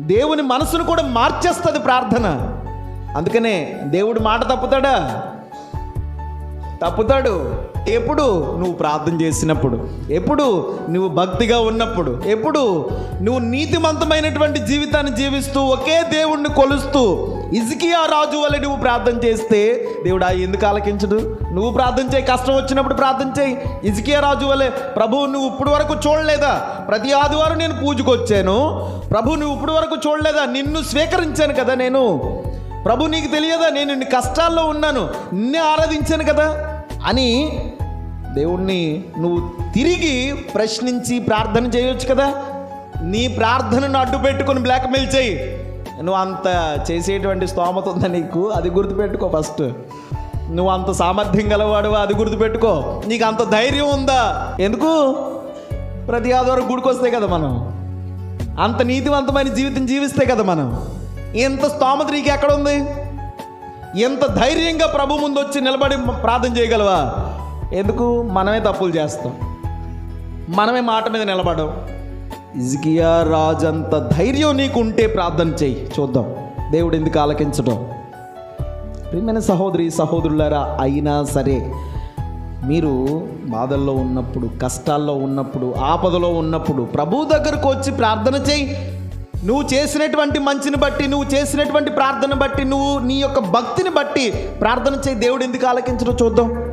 దేవుని మనసును కూడా మార్చేస్తుంది ప్రార్థన. అందుకనే దేవుడు మాట తప్పుతాడా? తప్పుతాడు. ఎప్పుడు నువ్వు ప్రార్థన చేసినప్పుడు ఎప్పుడు నువ్వు భక్తిగా ఉన్నప్పుడు ఎప్పుడు నువ్వు నీతిమంతమైనటువంటి జీవితాన్ని జీవిస్తూ ఒకే దేవుణ్ణి కొలుస్తూ ఇజికియా రాజు వల్ల నువ్వు ప్రార్థన చేస్తే దేవుడా ఎందుకు ఆలకించడు? నువ్వు ప్రార్థన చేయి కష్టం వచ్చినప్పుడు ప్రార్థన చేయి. ఇజికియా రాజు వల్లే ప్రభు నువ్వు ఇప్పుడు వరకు చూడలేదా? ప్రతి ఆదివారం నేను పూజకు వచ్చాను. ప్రభు నువ్వు ఇప్పుడు వరకు చూడలేదా? నిన్ను స్వీకరించాను కదా నేను. ప్రభు నీకు తెలియదా? నేను ఇన్ని కష్టాల్లో ఉన్నాను. నిన్నే ఆరాధించాను కదా. అని దేవుణ్ణి నువ్వు తిరిగి ప్రశ్నించి ప్రార్థన చేయొచ్చు కదా. నీ ప్రార్థనను అడ్డు పెట్టుకొని బ్లాక్మెయిల్ చేయి. నువ్వు అంత చేసేటువంటి స్తోమత ఉందా నీకు? అది గుర్తుపెట్టుకో ఫస్ట్. నువ్వు అంత సామర్థ్యం గలవాడు అది గుర్తుపెట్టుకో. నీకు అంత ధైర్యం ఉందా? ఎందుకు? ప్రతి ఆదివారం గుడికొస్తే కదా మనం. అంత నీతివంతమైన జీవితం జీవిస్తే కదా మనం. ఎంత స్తోమత నీకు ఎక్కడ ఉంది? ఎంత ధైర్యంగా ప్రభు ముందు వచ్చి నిలబడి ప్రార్థన చేయగలవా? ఎందుకు? మనమే తప్పులు చేస్తాం. మనమే మాట మీద నిలబడం ఇజ్కియా రాజు అంత ధైర్యం నీకు ఉంటే ప్రార్థన చేయి. చూద్దాం. దేవుడు ఎందుకు ఆలకించడం? ప్రియమైన సహోదరి సహోదరులారా అయినా సరే మీరు బాధల్లో ఉన్నప్పుడు కష్టాల్లో ఉన్నప్పుడు ఆపదలో ఉన్నప్పుడు ప్రభు దగ్గరకు వచ్చి ప్రార్థన చేయి. నువ్వు చేసినటువంటి మంచిని బట్టి నువ్వు చేసినటువంటి ప్రార్థన బట్టి నువ్వు నీ యొక్క భక్తిని బట్టి ప్రార్థన చేయి. దేవుడు ఎందుకు ఆలకించడం చూద్దాం.